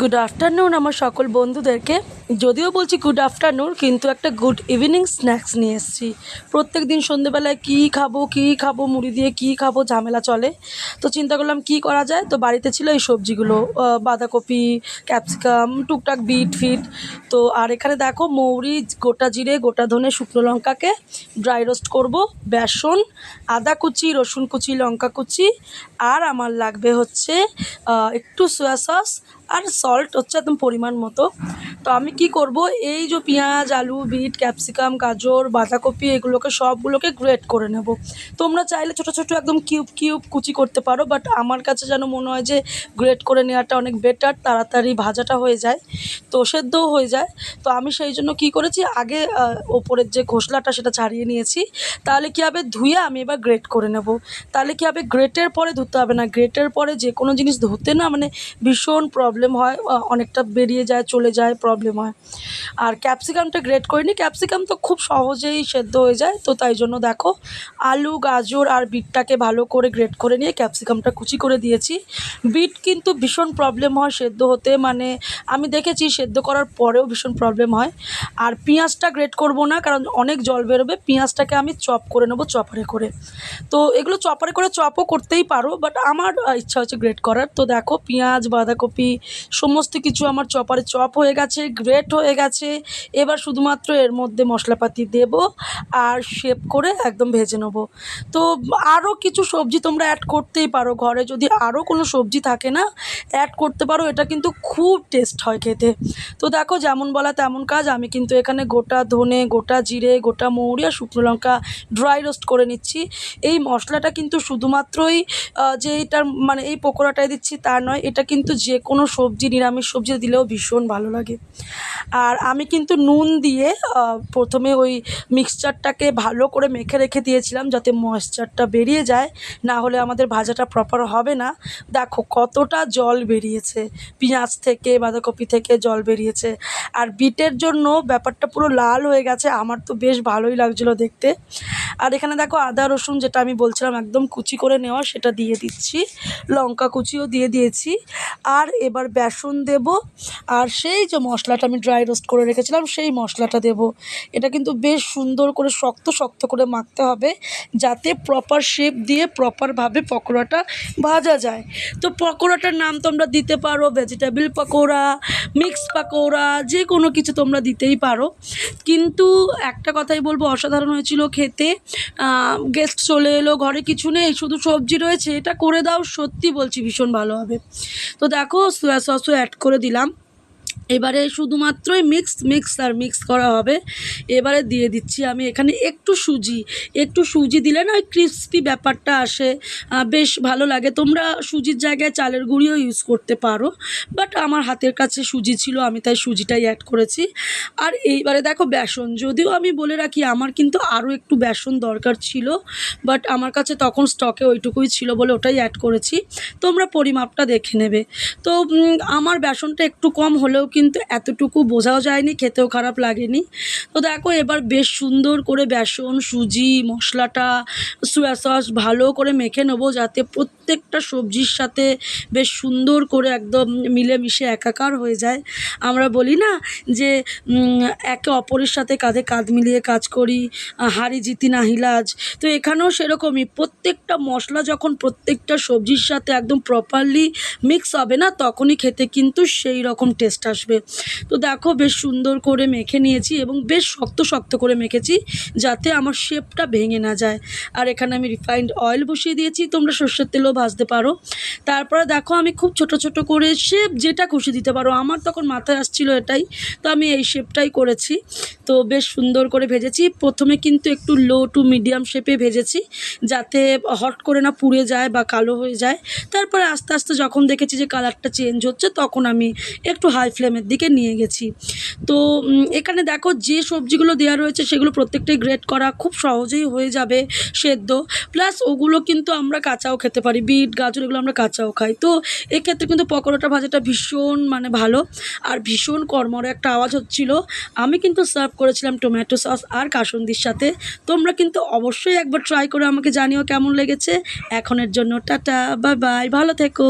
Good afternoon আমার সকল বন্ধুদেরকে। যদিও বলছি গুড আফটারনুন কিন্তু একটা গুড ইভিনিং স্ন্যাক্স নিয়ে এসেছি। প্রত্যেক দিন সন্ধেবেলায় কী খাব কী খাব, মুড়ি দিয়ে কী খাব, ঝামেলা চলে। তো চিন্তা করলাম কী করা যায়। তো বাড়িতে ছিল এই সবজিগুলো বাঁধাকপি, ক্যাপসিকাম, টুকটাক বিট ফিট। তো আর এখানে দেখো মৌরি, গোটা জিরে, গোটা ধনে, শুকনো লঙ্কাকে ড্রাই রোস্ট করব, বেসন, আদা কুচি, রসুন কুচি, লঙ্কা কুচি। আর আমার লাগবে হচ্ছে একটু সোয়া সস আর সল্ট হচ্ছে একদম পরিমাণ মতো। তো আমি কি করব? এই যে পেঁয়াজ, আলু, বিট ক্যাপসিকাম গাজর, বাঁধাকপি, এগুলোকে সবগুলোকে গ্রেট করে নেব। তোমরা চাইলে ছোটো ছোটো একদম কিউব কিউব কুচি করতে পারো বাট আমার কাছে যেন মনে হয় যে গ্রেট করে নেওয়াটা অনেক বেটার তাড়াতাড়ি ভাজাটা হয়ে যায়, তো সেদ্ধও হয়ে যায়। তো আমি সেই জন্য কি করেছি? আগে ওপরের যে ঘোসলাটা সেটা ছাড়িয়ে নিয়েছি। তাহলে কী হবে? ধুয়ে আমি এবার গ্রেট করে নেব। তাহলে কী হবে? গ্রেটের পরে ধুতে হবে না। গ্রেটের পরে যে কোনো জিনিস ধুতে না মানে ভীষণ প্রবলেম হয় অনেকটা বেরিয়ে যায়, চলে যায় প্রবলেম হয়। আর ক্যাপসিকামটা গ্রেট করিনি ক্যাপসিকাম তো খুব সহজেই সেদ্ধ হয়ে যায়, তো তাই জন্য দেখো, আলু, গাজর আর বিটটাকে ভালো করে গ্রেট করে নিয়ে ক্যাপসিকামটা কুচি করে দিয়েছি। বিট কিন্তু ভীষণ প্রবলেম হয় সেদ্ধ হতে মানে আমি দেখেছি সেদ্ধ করার পরেও ভীষণ প্রবলেম হয়। আর পেঁয়াজটা গ্রেট করব না, কারণ অনেক জল বেরোবে, পেঁয়াজটাকে আমি চপ করে নেব চপারে করে। তো এগুলো চপারে করে চপও করতেই পারো বাট আমার ইচ্ছা হচ্ছে গ্রেট করার। তো দেখো, পেঁয়াজ, বাঁধাকপি সমস্ত কিছু আমার চপারে চপ হয়ে গেছে, গ্রেট হয়ে গেছে। এবার শুধুমাত্র এর মধ্যে মশলাপাতি দেব আর শেপ করে একদম ভেজে নেব। তো আরও কিছু সবজি তোমরা অ্যাড করতেই পারো ঘরে, যদি আরও কোনো সবজি থাকে না অ্যাড করতে পারো, এটা কিন্তু খুব টেস্ট হয় খেতে। তো দেখো যেমন বলা তেমন কাজ, আমি কিন্তু এখানে গোটা ধনে, গোটা জিরে, গোটা মৌরি আর শুকনো লঙ্কা ড্রাই রোস্ট করে নিচ্ছি। এই মশলাটা কিন্তু শুধুমাত্রই যে এটার মানে এই পকোড়াটায় দিচ্ছি তা নয়, এটা কিন্তু যে কোনো সবজি, নিরামিষ সবজি দিলেও ভীষণ ভালো লাগে। আর আমি কিন্তু নুন দিয়ে প্রথমে ওই মিক্সচারটাকে ভালো করে মেখে রেখে দিয়েছিলাম যাতে ময়েশ্চারটা বেরিয়ে যায়, না হলে আমাদের ভাজাটা প্রপার হবে না। দেখো কতটা জল বেরিয়েছে, পেঁয়াজ থেকে, বাঁধাকপি থেকে জল বেরিয়েছে। আর বিটের জন্য ব্যাপারটা পুরো লাল হয়ে গেছে, আমার তো বেশ ভালোই লাগছিল দেখতে। আর এখানে দেখো আদা, রসুন যেটা আমি বলছিলাম একদম কুচি করে নেওয়া, সেটা দিয়ে দিচ্ছি। লঙ্কা কুচিও দিয়ে দিয়েছি। আর এবার বেসন দেব। আর সেই যে মশলাটা আমি ড্রাই রোস্ট করে রেখেছিলাম, সেই মশলাটা দেব। এটা কিন্তু বেশ সুন্দর করে শক্ত শক্ত করে মাখতে হবে, যাতে প্রপার শেপ দিয়ে প্রপারভাবে পকোড়াটা ভাজা যায়। তো পকোড়াটার নাম তোমরা দিতে পারো ভেজিটেবল পকোড়া মিক্স পকোড়া যে কোনো কিছু তোমরা দিতেই পারো। কিন্তু একটা কথাই বলব, অসাধারণ হয়েছিল খেতে। গেস্ট চলে এলো, ঘরে কিছু নেই, শুধু সবজি রয়েছে। এটা করে দাও, সত্যি বলছি ভীষণ ভালো হবে। তো দেখো সোয়া সসও অ্যাড করে দিলাম এবারে শুধুমাত্রই মিক্স মিক্স আর মিক্স করা হবে। এবারে দিয়ে দিচ্ছি আমি এখানে একটু সুজি। একটু সুজি দিলে না ওই ক্রিস্পি ব্যাপারটা আসে। বেশ ভালো লাগে। তোমরা সুজির জায়গায় চালের গুঁড়িও ইউজ করতে পারো। বাট আমার হাতের কাছে সুজি ছিল, আমি তাই সুজিটাই অ্যাড করেছি। আর এইবারে দেখো বেসন। যদিও আমি বলে রাখি, আমার কিন্তু আরও একটু বেসন দরকার ছিল। বাট আমার কাছে তখন স্টকে ওইটুকুই ছিল বলে ওটাই অ্যাড করেছি। তোমরা পরিমাপটা দেখে নেবে। তো আমার বেসনটা একটু কম হলেও কিন্তু এতটুকু বোঝাও যায়নি, খেতেও খারাপ লাগেনি। তো দেখো, এবার বেশ সুন্দর করে বেসন, সুজি, মশলাটা সোয়া সস ভালো করে মেখে নেব যাতে প্রত্যেকটা সবজির সাথে বেশ সুন্দর করে একদম মিলেমিশে একাকার হয়ে যায়। আমরা বলি না যে একে অপরের সাথে কাঁধে কাঁধ মিলিয়ে কাজ করি হারি জিতি না হিলাজ। তো এখানেও সেরকমই প্রত্যেকটা মশলা যখন প্রত্যেকটা সবজির সাথে একদম প্রপারলি মিক্স হবে না, তখনই খেতে কিন্তু সেই রকম টেস্ট আসবে। তো দেখো বেশ সুন্দর করে মেখে নিয়েছি এবং বেশ শক্ত শক্ত করে মেখেছি যাতে আমার শেপটা ভেঙে না যায়। আর এখানে আমি রিফাইন্ড অয়েল বসিয়ে দিয়েছি। তোমরা সর্ষের তেলও ভাজতে পারো। তারপরে দেখো আমি খুব ছোট ছোট করে শেপ যেটা খুশি দিতে পারো। আমার তখন মাথায় আসছিল এটাই। তো আমি এই শেপটাই করেছি। তো বেশ সুন্দর করে ভেজেছি। প্রথমে কিন্তু একটু লো টু মিডিয়াম শেপে ভেজেছি যাতে হট করে না পুড়ে যায় বা কালো হয়ে যায়। তারপরে আস্তে আস্তে যখন দেখেছি যে কালারটা চেঞ্জ হচ্ছে, তখন আমি একটু হাই ফ্লেমের দিকে নিয়ে গেছি। তো এখানে দেখো যে সবজিগুলো দেওয়া রয়েছে, সেগুলো প্রত্যেকটাই গ্রেট করা খুব সহজেই হয়ে যাবে সেদ্ধ। প্লাস ওগুলো কিন্তু আমরা কাঁচাও খেতে পারি। বিট, গাজর এগুলো আমরা কাঁচাও খাই। তো এক্ষেত্রে কিন্তু পকোড়াটা ভাজাটা ভীষণ মানে ভালো। আর ভীষণ কর্মর একটা আওয়াজ হচ্ছিল। আমি কিন্তু সার্ভ করেছিলাম টমেটো সস আর কাসন্দির সাথে। তোমরা কিন্তু অবশ্যই একবার ট্রাই করে আমাকে জানিও কেমন লেগেছে। এখনের জন্য টাটা বা বাই, ভালো থেকো।